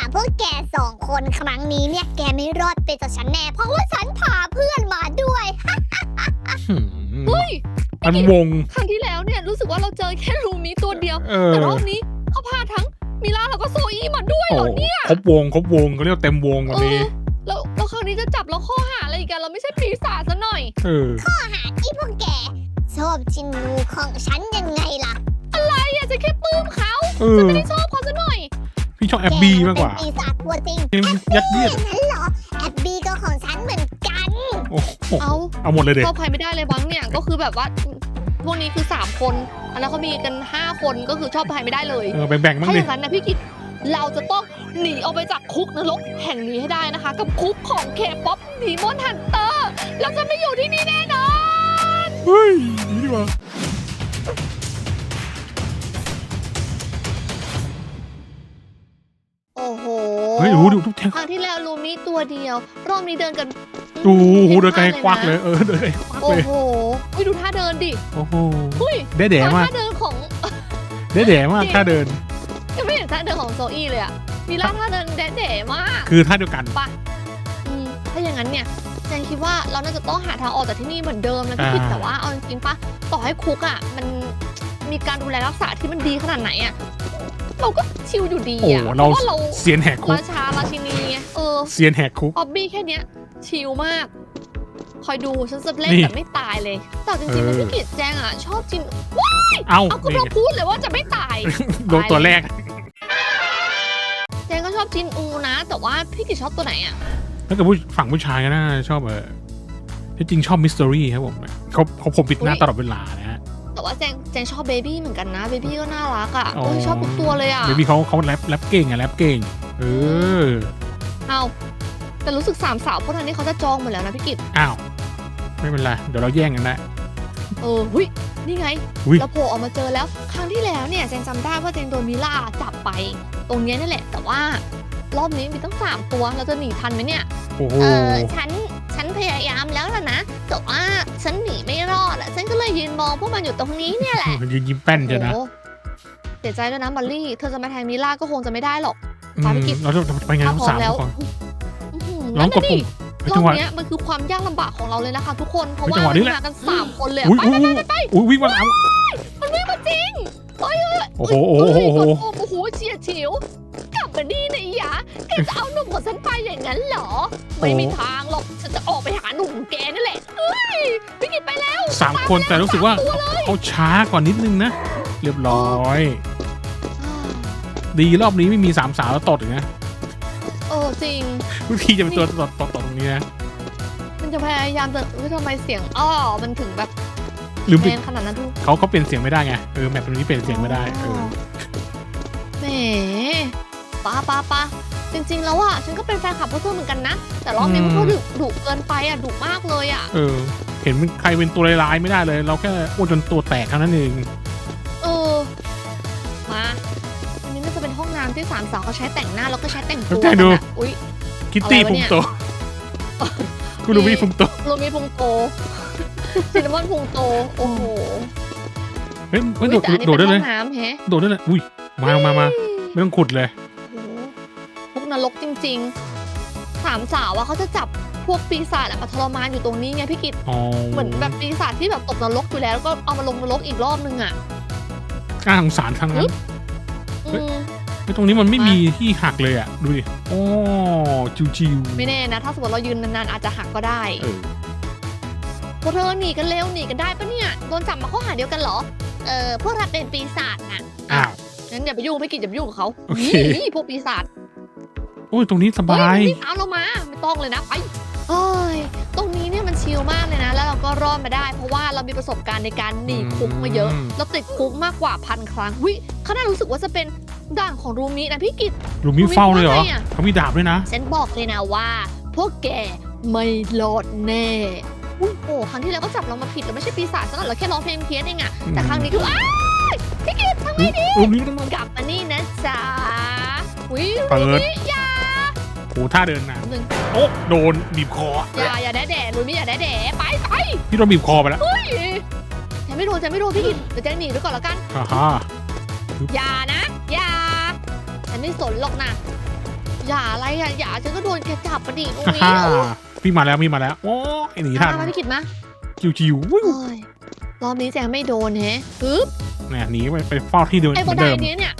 ล่ะพวกแกสองคนครั้งนี้เนี่ยแกไม่รอดไปจากฉันแน่ เพราะว่าฉันพาเพื่อนมาด้วย หืมเฮ้ย มันวง ครั้งที่แล้วเนี่ยรู้สึกว่าเราเจอแค่ลูมิตัวเดียว เออแต่รอบนี้เขาพาทั้งมิล่าแล้วก็โซอี้มาด้วยโอ้เหรอเนี่ยครบวงครบวงเขาเรียกว่าเต็มวงวันเอนี้อแล้วแล้วคราวนี้จะจับเราข้อหาอะไรอีกัน เราไม่ใช่ปีศาจซะหน่อย เออหาที่พวกแกชอบชินงูของฉันยังไงล่ะไอ้อยากจะแค่ปลื้มเขาเออ ไม่ได้ชอบ พี่ชอบแอบบีมากกว่า แเป็นปีศาจตัวจริงยัดเยียดแค่นั้นเหรอแอบบีก็ของฉันเหมือนกันโอ้โหเอาเอาหมดเลยเด็กชอบใครไม่ได้เลยบ้างเนี่ยก็คือแบบว่าพวกนี้คือสามคนอันนั้นเขามีกันห้าคนก็คือชอบใครไม่ได้เลย เออแบ่งๆบ้างถ้าอดิย่างนั้นนะพี่กิตเราจะต้องหนีออกไปจากคุกนรกแห่งนี้ให้ได้นะคะ กับคุกของเคป๊อปดีมอนฮันเตอร์ เราจะไม่อยู่ที่นี่แน่นอน เฮ้ยนี่ดีกว่า เฮ้ยโอ้โหดูทุกแทงครั้งที่แล้วลูมิตัวเดียว รอบนี้เดินกันดูโหเดินไกลควักเลยเออเดินไกลควักโอ้เลยโหเฮ้ยดูท่าเดินดิโอ้โหเฮ้ยเด้เด๋มากท่าเดินของเด้เด๋มากถ้าเดิน ยังไม่เห็นท่าเดินของโซอี้เลยอะมีล่าท่าเดินแด๋ๆมาก คือท่าเดียวกัน อืมถ้าอย่างนั้นเนี่ยแจงคิดว่าเราน่าจะต้องหาทางออกจากที่นี่เหมือนเดิมนะพี่คิดอ่าแต่ว่าเอาจริงๆปะต่อให้คุกอะมันมีการดูแลรักษาที่มันดีขนาดไหนอะ เราก็ชิลอยู่ดีโอ้อะเพเราราะว่าเราเสียนแหกคุกราชาราชินีไงเออเสียนแหกคุกออบบี้แค่เนี้ยชิลมาก คอยดูฉันจะเล่นนี่แบบไม่ตายเลย แต่จริงๆเอนะอพี่กิจแจงอะ ชอบจินเอ้าเอาก็นี่เราไงพูดเลยว่าจะไม่ตาย โดนตัวแรก แจงก็ชอบจินอูนะ แต่ว่าพี่กิจชอบตัวไหนอะถ้าเกิดผู้ฝั่งผู้ชายก็น่าชอบเออที่จริงชอบมิส t ต r รี่ครับผมเขาเขาผมปิดหน้าอุ๊ยตลอดเวลานะฮะ แต่ว่าแจงแจงชอบเบบี้เหมือนกันนะเบบี้ก็น่ารักอะอ๋อโอ้ยชอบทุกตัวเลยอะเดี๋ยวพี่เขาเขาแรปแรปเก่งอะแรปเก่ง เออเอาแต่รู้สึกสามสาวพวกนั้นนี่เขาจะจองหมดแล้วนะพี่กิตอ้าวไม่เป็นไรเดี๋ยวเราแย่งกันได้เออหุยนี่ไงอุ๊ยเราโผล่ออกมาเจอแล้ว ครั้งที่แล้วเนี่ยแจงจำได้ว่าแจงโดนมิล่าจับไป ตรงเนี้ยนี่แหละ แต่ว่ารอบนี้มีตั้งสามตัวเราจะหนีทันไหมเนี่ยโอ้โหเออฉันฉันพยายามแล้วล่ะนะแต่ว่าฉันหนี ยยืนมองพวกมันอยู่ตรงนี้เนี่ยแหละยืนยิ้มแป้นโอ้เชียวนะโหเสียใจด้วยนะบัลลี่ เธอจะมาแทนมิล่าก็คงจะไม่ได้หรอก อืมภารกิจ เราจะไปไงถ้าทั้พงร้อสามมแล้วคนอื้อหือน้องนั่นกดน่ะปุ่ดิมเฮ้ยจังหวะรอบเนี้ยมันคือความยากลำบากของเราเลยนะคะ ทุกคน เพราะเฮ้ยว่าจังหวะนี้แหละ มากันสามคนเลยอะอุ้ยไปอุ้ยไปไปไปอุ้ยวิ่งมาแล้วมันวิ่งมาจริงโอ้โหโอ้โหโอ้โหโอ้โหโอ้โหเฉียดฉิว กลับมานี่นะยะแกจะเอาหนุ่มของฉันไปอย่างนั้นเหรอ ไม่มีทางหรอก ฉันจะออกไปหาหนุ่มของแกนั่นแหละเฮ้ ยพี่กิตไปแล้วสามคนแต่รู้สึกว่าเขาช้ากว่านิดนึงนะ เรียบร้อย ดีรอบนี้ไม่มีสามสาวแล้วตดอย่างเงี้ยเออจริงทุกทีจะเป็นตัวตดตดตดตรงนี้นะมันจะพยายามจะเฮ้ยทำไมเสียงอ้อมันถึงแบบหรือแมนขนาดนั้นทุกเขาเขาเปลี่ยนเสียงไม่ได้ไงเออแมปตรงนี้เปลี่ยนเสียงไม่ได้เออแหมป้าป้าป้า จริง ๆ แล้วอะฉันก็เป็นแฟนคลับพวกเธอเหมือนกันนะ แต่รอบนี้มันก็ดุดุเกินไปอะดุมากเลยอะ เออ เห็นมันใครเป็นตัวร้ายๆไม่ได้เลย เราแค่อ้วนจนตัวแตกเท่านั้นเองเออ มาอันนี้น่าจะเป็นห้องน้ำที่สามสาวเขาใช้แต่งหน้าแล้วก็ใช้แต่งตัวแกดูกันอะอุ้ยคิตตี้อะไรวะพุงเนี่ยโตคุณลูบี้พุงโตโรมีพุงโตซินนามอนพุงโต โอ้โหเฮ้ยอุ๊ไม่ยโดดแต่อันนี้โดดเป็ได้นเลห้อย งน้ำแฮะ โดดได้เลยอุ้ยมามามาไม่ต้องขุดเลยโอ้โหพวก นรกจริงๆสามสาวอะเขาจะจับพวกปีศาจอะมาทรมานอยู่ตรงนี้ไงพี่กิตอ๋อเหมือนแบบปีศาจที่แบบตกนรกอยู่แล้วแล้วก็เอามาลงนรกอีกรอบนึงอะกล้าสงสารทั้งนั้นอืมไอ้ตรงนี้มันไม่มีที่หักเลยอะ ดูดิโอ้จิวๆไม่แน่นะ ถ้าสมมติเรายืนนานๆอาจจะหักก็ได้เออ พวกเธอหนีกันเร็วหนีกันได้ปะเนี่ยโดนจับมาข้อหาเดียวกันเหรอเออพวกเราเป็นปีศาจนะอ้าว งั้นอย่าไปยุ่งพี่กิจอย่าไปยุ่งกับเขาโอเค นี่พวกปีศาจ โอ้ยตรงนี้สเฮ้บายยมันวิ่งตามเรามาไม่ต้องเลยนะไปเอ้ยตรงนี้เนี่ยมันชิลมากเลยนะ แล้วเราก็รอดมาได้ เพราะว่าเรามีประสบการณ์ในการหนีคุกมาเยอะอืมเราติดคุกมากกว่าพันครั้งวิขนาดรู้สึกว่าจะเป็นด่านของรูมินะพี่กิจลูมีเฝ้าเลยเหรอว่าไงอะเขามีดาบด้วยนะฉันบอกเลยนะว่า พวกแกไม่รอดแน่อุ๊ยโอ้ครั้งที่แล้วก็จับเรามาผิดเราไม่ใช่ปีศาจซะหน่อยเราแค่ร้องเพลงเพี้ยนเองอะแต่ครั้งนี้คืออ้ายพี่กิตทำไงดีลูมีต้องกลับมานี่นะจ๊ะอุ้ยเปิดรูมิอย่า โอ้ท่าเดินนะหนึ่งโอ้โดนบีบคออย่าอย่าแด่แด่รูมิอย่าแด่แด่ไปไปพี่โดนบีบคอไปแล้วจะไม่โดนจะไม่โดนพี่กิตเดี๋ยวจะหนีไปก่อนแล้วกันอ่าฮะอย่านะ อย่าฉันไม่สนหรอกนะอย่าอะไรอะอย่าฉันก็โดนแกจับมาดิตรงนี้ฮ่าพี่มาแล้วพี่มาแล้วโอ้ยหนีทันมาพี่กิดมาจิวๆวิวโอ้ยรอบนี้แจงไม่โดนแฮะปึ๊บเนี่ยหนีไปไปเฝ้าที่เดิมเหไอ้มืบัอนนไดเดิมเนี้ยเนี่ย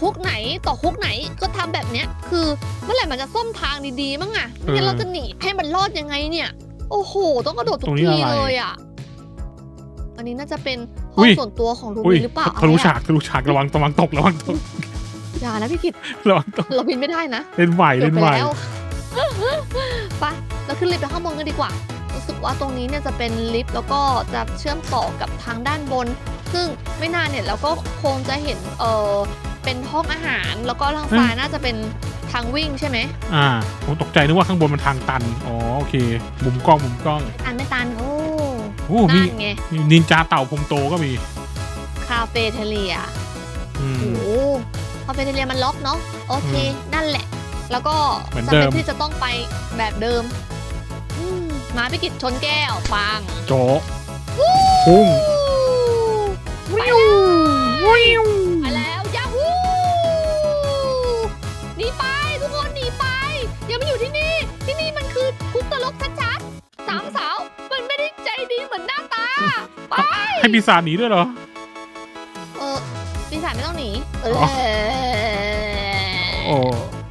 คุกไหนต่อคุกไหนก็ทำแบบเนี้ย คือเมื่อไหร่มันจะส้มทางดีๆมั้งอะไม่งั้นเราจะหนีให้มันรอดยังไงเนี่ย โอ้โห ต้องกระโดดทุกทีเลยอะอันนี้น่าจะเป็นห้องส่วนตัวของลูอุ้ยบี้หรือเปล่าทะลุอะไรฉาอะกทะลุฉากระวังระวังตกระวังตกอย่านะพี่กิดระวังตกเราบินไม่ได้นะเล่นไหวเกือเล่บนไปไหวแล้วไปเราขึ้นลิฟต์ไปข้างบนกันดีกว่ารู้สึกว่าตรงนี้เนี่ยจะเป็นลิฟต์แล้วก็จะเชื่อมต่อกับทางด้านบน ซึ่งไม่นานเนี่ยเราก็คงจะเห็นเออ เป็นห้องอาหาร แล้วก็ทางซ้ายน่าจะเป็นทางวิ่งใช่ไหมอ่าผมตกใจนึกว่าข้างบนมันทางตัน อ๋อโอเค มุมกล้องมุมกล้องไม่ตันไม่ตันโอ้โอ้มีนั่นไงมีนินจาเต่าผมโตก็มีคาเฟ่เทเลียอืโอ้มโหคาเฟ่เทเลียมันล็อกเนาะโอเค นั่นแหละ แล้วก็เหมือนจำเดิเป็นม ที่จะต้องไปแบบเดิมอืมมาพิกิจชนแก้วปังโจะพุ่ง ให้ปีศาจหนีด้วยเหรอ เออปีศาจไม่ต้องหนีเออ โอ้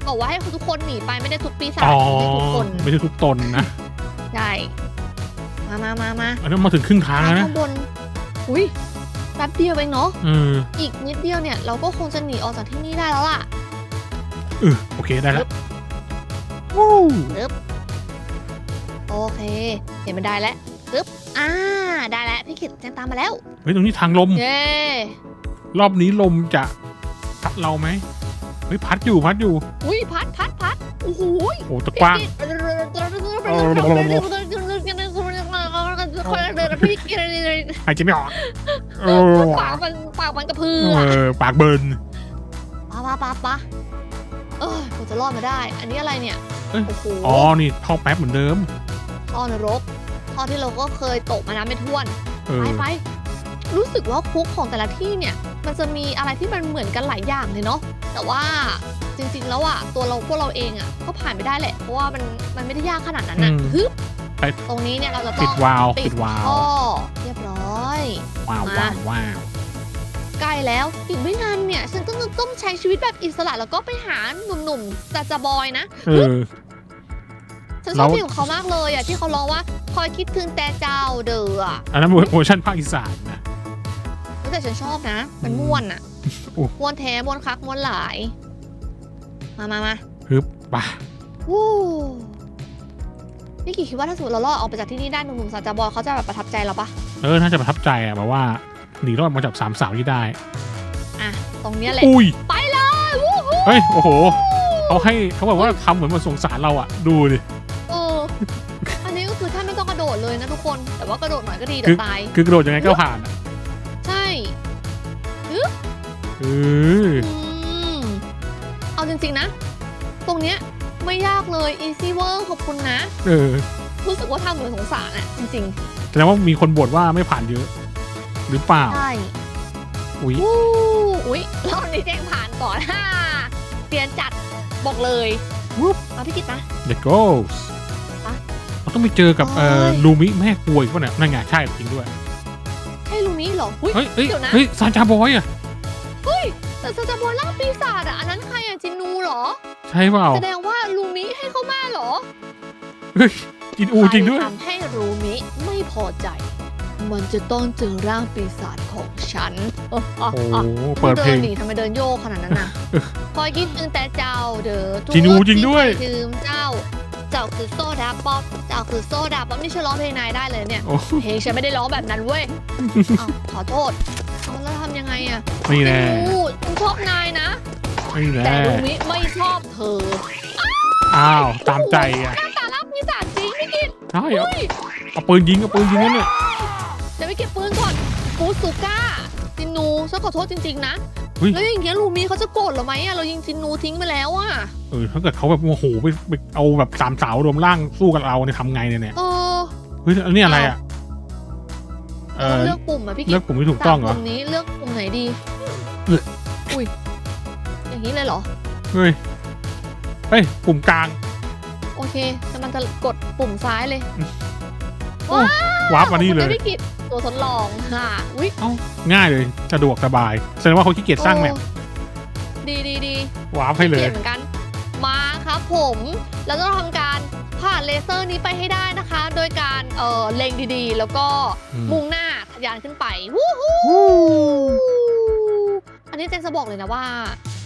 บอกว่าให้ทุกคนหนีไปไม่ได้ทุกปีศาจอ๋อไม่ได้ทุกคนไม่ใช่ทุกตนนะใช่มามามามาอันนี้มาถึงครึ่งทางแล้วนะข้างบนอุ้ยแป๊บเดียวเองเนาะเอออีกนิดเดียวเนี่ยเราก็คงจะหนีออกจากที่นี่ได้แล้วล่ะ เออโอเคได้แล้วโอเค เห็นมันได้แล้วปึ๊บ อ่าได้แล้วพี่ขิดแจ้งตามมาแล้ว เฮ้ยตรงนี้ทางลม เย้รอบนี้ลมจะพัดเราไหมเฮ้ยพัดอยู่พัดอยู่อุ้ยพัดพัดพัดโอ้โหยโอ้ตะกว้างพี่กิดหายใจไม่ออกเออปากมันปากมันกระพือเออปากเบิร์นปะปะปะปะเออกูจะรอดมาได้ อันนี้อะไรเนี่ยเอ้ยโอ้โหอ๋อนี่ท่อแป๊บเหมือนเดิมท่อนรก ท่อที่เราก็เคยตกมาน้ำไม่ท่วนเอไปอไปรู้สึกว่าคุกของแต่ละที่เนี่ย มันจะมีอะไรที่มันเหมือนกันหลายอย่างเลยเนาะแต่ว่าจริงๆแล้วอะตัวเราพวกเราเองอะก็ผ่านไปได้แหละ เพราะว่ามันมันไม่ได้ยากขนาดนั้นอะอืมฮึบไป ตรงนี้เนี่ยเราจะต้ปิอดงวาล์วปิปิดดวาล์วท่อเรียบร้อยว้าวมาว้าวว้าวใกล้แล้วอีกไม่นานเนี่ย ฉันก็จะต้องใช้ชีวิตแบบอิสระแล้วก็ไปหาหนุ่มๆแต่จะบอยนะ เออ ฉันชอบแล้วเพลงของเขามากเลยอะที่เขาร้องว่าคอยคิดถึงแต่เจ้าเด้ออะอันนั้นเวอร์ชันภาคอีสานนะแต่ฉันชอบนะ มันม่วนอะโอ้ม่วนแท้ม่วนคักม่วนหลาย มามามาฮึบป่ะวู้นี่กี่คิดว่าถ้าสมมติเราลอดออกไปจากที่นี่ได้หนุ่มๆสาวจาบอยเขาจะแบบประทับใจเราปะเออน่าจะประทับใจอะแบบว่าหนีรอดมาจากสามสาวที่ได้ อะตรงเนี้ยแหละอุ้ยไปเลยวู้ฮู้เฮ้ยโอ้โหเขาให้เขาบอกว่าทำเหมือนมาสงสารเราอะดูดิ แต่ว่ากระโดดหน่อยก็ดีเดี๋ยวตายคือกระโดดยังไงก็ผ่านอะใช่เอออืมเอาจริงๆนะ ตรงเนี้ยไม่ยากเลย easy work ขอบคุณนะ เออรู้สึกว่าทำเหมือนสงสารอะจริงแสดงว่ามีคนบ่นว่าไม่ผ่านเยอะ หรือเปล่า ๆ ใช่อุ้ยวู้อุ้ยรอบนี้แจ้งผ่านก่อนฮ่าเตียนจัดบอกเลยวุ๊บเอาพี่กิตนะ The Ghost ปะเรา ต้องไปเจอกับเอ่อโอ้ยลูมิแม่กลัวอีกป่ะเนี่ยนั่นไงใช่จริงด้วย ใช่ลุงนี้เหรออุ้ยเฮ้ยเฮ้ยเดี๋ยวนะเฮ้ยซานจาบอยอะแต่ซาจาโบล่าปีศาจอะอันนั้นใครอะจินนูเหรอ ใช่เปล่าแสดงว่าลูมิให้เข้ามาเหรอเฮ้ยจินอูจริงด้วยใคทำให้ลูมิไม่พอใจ มันจะต้องเจอร่างปีศาจของฉันอ๋ออ๋อโอ้อ๋อโหเปิดเพลงหนีทำไมเดินโยกขนาดนั้นน่ะคอยคิดถึงแต่เจ้าเด้อทุกจินูจริงด้วยที่ลืมเจ้า เจ้าคือโซดาป๊อปเจ้าคือโซดาป๊อปนี่ฉันร้องเพลงนายได้เลยเนี่ยโอ้เพลงฉันไม่ได้ร้องแบบนั้นเว้ยเอาขอโทษเอาแล้วทำยังไงอะนี่แน่จินูฉันชอบนายนะนี่แต่แน่ลูมิไม่ชอบเธออ้าวตามใจอะหน้าตาลับปีศาจจริงไม่กินใช่เอาเอาปืนยิงเอาปืนยิงนั่นเนี่ยเดี๋ยวไปเก็บปืนก่อนฟูซูก้าจินูฉันขอโทษจริง ๆ นะ เฮ้ยแล้วอย่างเงี้ยลูมิเขาจะโกรธเราไหมอะเรายิงจินูทิ้งไปแล้วอะเออถ้าเกิดเขาแบบโมโหไปไปเอาแบบสามสาวรวมร่างสู้กับเราเนี่ยทำไงเนี่ยเนี่ยเออเฮ้ยอันนี้อะไรอะเออเลือกปุ่มอะพี่เลืกิ๊อกกลุ่มที่ถูกต้องเหรอ ปุ่มนี้เลือกปุ่มไหนดีเอออุ้ยอย่างนี้เลยเหรอ เฮ้ยเฮ้ยปุ่มกลาง โอเคกำลังจะกดปุ่มซ้ายเลย โอ้วา ร์ปมานี่เลยขอบคุณพี่กิจตัวทดลองค่ะอุ้ยง่ายเลยสะดวกสบายแสดงว่าเขาขี้เกียจสร้างแมปโอ้ดีดีดีวาร์ปให้เลเปย ลี่ยนเหมือนกัน มาครับผมแล้วต้องทำการผ่านเลเซอร์นี้ไปให้ได้นะคะ โดยการเอ่อเล็งดีๆ แล้วก็อืม มุ่งหน้าทะยานขึ้นไปวู้ฮู้อันนี้เจนจะบอกเลยนะว่า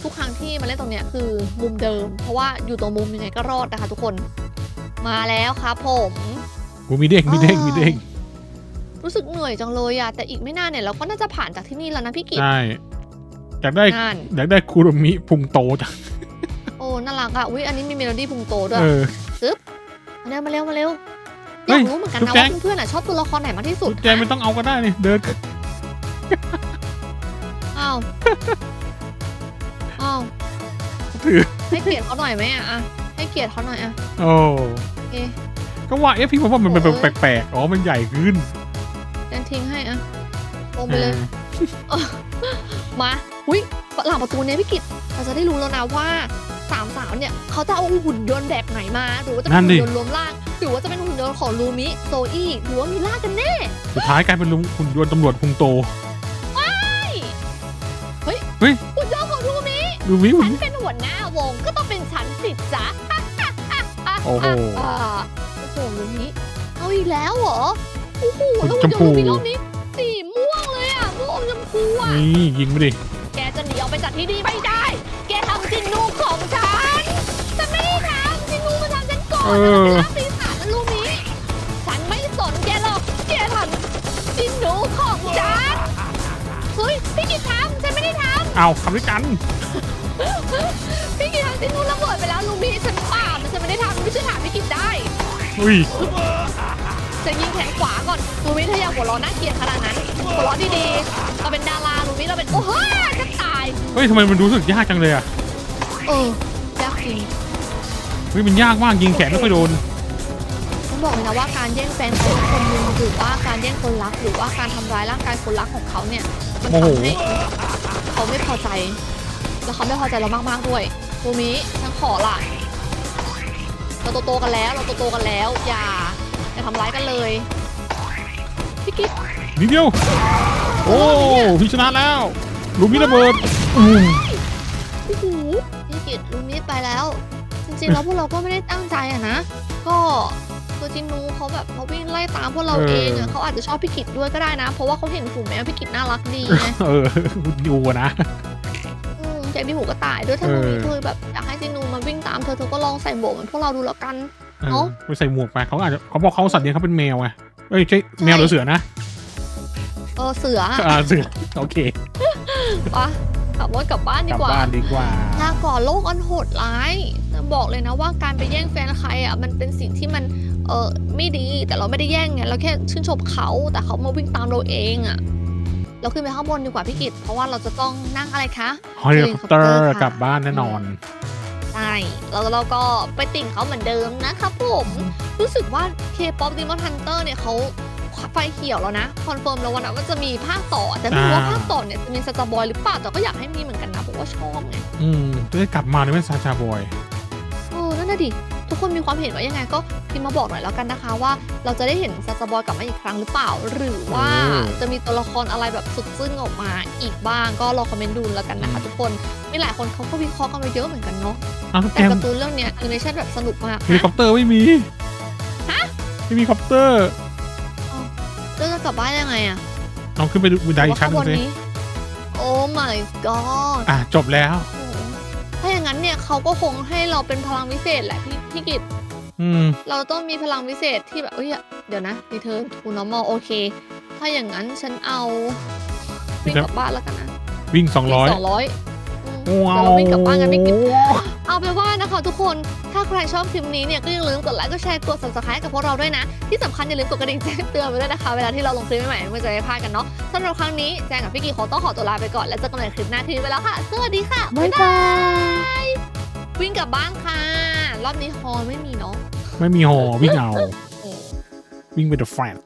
ทุกครั้งที่มาเล่นตรงเนี้ยคือมุมเดิม เพราะว่าอยู่ตรงมุมยังไงก็รอดนะคะ ทุกคน มาแล้วครับผมโอ้มีเด้งมีเด้งมีเด้ง รู้สึกเหนื่อยจังเลยอะแต่อีกไม่นานเนี่ยเราก็น่าจะผ่านจากที่นี่แล้วนะพี่กิต ใช่อยากได้นั่น อยากได้คูโรมิพุงโตจังโอ้น่ารักอะอุ้ยอันนี้มีเมโลดี้พุงโตด้วยเออ มาเร็วมาเร็วมาเร็วอเฮ้ยายกรู้เหมือนกันนะจุ๊บแจ๊ว่ากเพื่อนๆอะชอบตัวละครไหนมากที่สุด แจไม่ต้องเอาก็ได้นี่เดินอ้าว อ้าว ถือ ให้เกียรติเขาหน่อยไหมอะอะให้เกียรติเขาหน่อยอะ โอ้โอเคก็ว่าเอ๊ะพี่ผมว่ามันเป็นโอ้ยแปลกๆอ๋อมันใหญ่ขึ้นแจน ทิ้งให้อะลงไปเลย มาอุ้ยหลังประตูเนี้ยพี่กิตเราจะได้รู้แล้วนะว่าสามสาวเนี่ยเขาจะเอาหุ่นยนต์แบบไหนมา หรือว่าจะเป็นนั่นดิหุ่นยนต์รวมร่าง หรือว่าจะเป็นหุ่นยนต์ของลูมิโซอี้หรือว่ามีล่ากันแน่ สุดท้ายกลายเป็นลุงหุ่นยนต์ตำรวจพุงโตหุ่นยนต์ของลูมิดูมิหุ่ฉันนเป็นหัวหน้าวงก็ต้องเป็นฉันสิจ๊ะโอ้โหอ่าโอ้โหลูมิเอาอีกแล้วเหรอ โอ้โหหุ่นแล้วชหุ่นมยนพูต์ลูมิรอบนี้สีม่วงเลยอะม่วงชมพูอะ นี่ยิงไปดิ แกจะหนีออกไปจากที่นี่ไม่ได้ แกทำจินนูของฉัน ฉันไม่ได้ทำจินนูมาทำฉันก่อนเอนะอเป็นล่าปีศาจนะลูมิฉันไม่สนแกหรอก แกทำจินนูของฉัน เฮ้ย พี่กิตทำฉันไม่ได้ทำเอาทำด้วยกันพี่กิตทำจินนูระเบิดไปแล้วลูมิฉันเปล่าฉันไม่ได้ทำไม่ใช่วยถามพี่กิตได้ อุ้ย จะยิงแขนขวาก่อนลูมิเธออย่าหัวเร้อนน่าเกลียดขนาดนั้น หัวเร้อนดีๆเราเป็นดาราลูมิเราเป็นโอ้โหจะตาย เฮ้ยทำไมมันรู้สึกยากจังเลยอะเออยากจริงเฮ้ยมันยากมากยิงแขนไม่ค่อยโดนฉันบอกเลยนะว่าการแย่งแฟนของคนหนึงหรือว่าการแย่งคนรักหรือว่าการทำร้ายร่างกายคนรักของเขาเนี่ยมันโมโหทำให้เขาไม่พอใจ แล้วเขาไม่พอใจเรามากๆด้วยลูมิฉันขอละเราโตๆกันแล้ว เราโตๆกันแล้วอย่า อย่าทำร้ายกันเลยพี่กิ๊ฟนิดเดียว โอ้พี่ชนะแล้วลูมิระเบิดอืมโอ้โหพี่กิตลูมิไปแล้ว จริงๆแล้วพวกเราก็ไม่ได้ตั้งใจอะนะ ก็ตัวจินนูเขาแบบเขาวิ่งไล่ตามพวกเราเองอะเขาอาจจะชอบพี่กิตด้วยก็ได้นะ เพราะว่าเขาเห็นฝูงแมวพี่กิตน่ารักดีไงเออดูนะ อืมใจมีหูกระต่ายด้วยถ้าเอลูอมิเธอแบบอยากให้จินนูมาวิ่งตามเธอเธอก็ลองใส่โบวกเหมือนพวกเราดูแล้วกัน เออเอ้า ไปใส่หมวกไปเขาอาจจะเขาบอกเขาสัตว์เลี้ยงเขาเป็นแมวไงเอ้ยใช่แมวหรือเสือนะเออเสืออ่าเสือโอเคปะขับรถกลับบ้านกดีลับกว่าบ้านดีกว่า ลาก่อนโลกอันโหดร้ายจะบอกเลยนะว่าการไปแย่งแฟนใครอะมันเป็นสิ่งที่มันเออไม่ดีแต่เราไม่ได้แย่งไงเราแค่ชื่นชมเขาแต่เขามาวิ่งตามเราเองอะเราขึ้นไปข้างบนดีกว่าพี่กิตเพราะว่าเราจะต้องนั่งอะไรคะ เฮลิคอปเตอเฮลิร์คอปเตอร์ค่ะกลับบ้านแน่นอนใช่แล้วเราก็ไปติ่งเขาเหมือนเดิมนะครับผม รู้สึกว่า K-pop Demon Hunter เนี่ยเขาไฟเขียวแล้วนะ คอนเฟิร์มแล้ววันนั้นว่าจะมีภาคต่อ แต่ไม่รู้ว่าอ่าภาคต่อเนี่ยจะมีสตาร์บอยหรือเปล่าแต่ก็อยากให้มีเหมือนกันนะเพราะว่าชอบไงอืมจะได้กลับมาในเป็นซาชาบอยเออนั่นน่ะดิ ทุกคนมีความเห็นว่ายังไงก็พิมพ์มาบอกหน่อยแล้วกันนะคะ ว่าเราจะได้เห็นซาซาบอยกลับมาอีกครั้งหรือเปล่า หรือว่าเออจะมีตัวละครอะไรแบบสุดซึ้งออกมาอีกบ้างก็รอคอมเมนต์ดูแล้วกันนะคะ ทุกคนมีหลายคนเขาก็วิเคราะห์กันมาเยอะเหมือนกันเนาะอ้าวแล้วแกแต่มการ์ตูนเรื่องเนี้ยแอนิเมชันแบบสนุกมากเฮลิคอปเตอร์ไม่มีฮะไม่มีคอปเตอร์เรื่องจะกลับบ้านยังไงอะลองขึ้นไปดูบันไดอีกชั้นหว่านึข้างงบนสินี้โอ้ my god อะจบแล้ว เนี่ยเขาก็คงให้เราเป็นพลังวิเศษแหละพี่พี่กิตอืม เราต้องมีพลังวิเศษที่แบบเอ้ยเดี๋ยวนะ return to normal โอเค ถ้าอย่างนั้นฉันเอาวิ่งกลับบ้านแล้วกันนะวิ่งสองร้อยสองร้อยว้าเราววิ่งกลับบ้านกันไม่กินเอาไปนว่านะคะทุกคน ถ้าใครชอบคลิปนี้เนี่ยก็อย่าลืมกดไลค์ กดแชร์ กด subscribe กับพวกเราด้วยนะ ที่สำคัญอย่าลืมกดกระดิ่งแจ้งเตือนไว้ด้วยนะคะ เวลาที่เราลงคลิปใหม่ๆไม่จะได้พลาดกันเนาะสำหรับครั้งนี้แจงกับพี่กีขอต้องขอตัวลาไปก่อน แล้วเจอกันใหม่คลิปหน้าทีนี้ไปแล้วค่ะ สวัสดีค่ะ บ๊ายบาย วิ่งกลับบ้านค่ะ รอบนี้ฮอไม่มีเนาะไม่มีหอวิ่งเอา เออ วิ่งไปเดอะแฟลต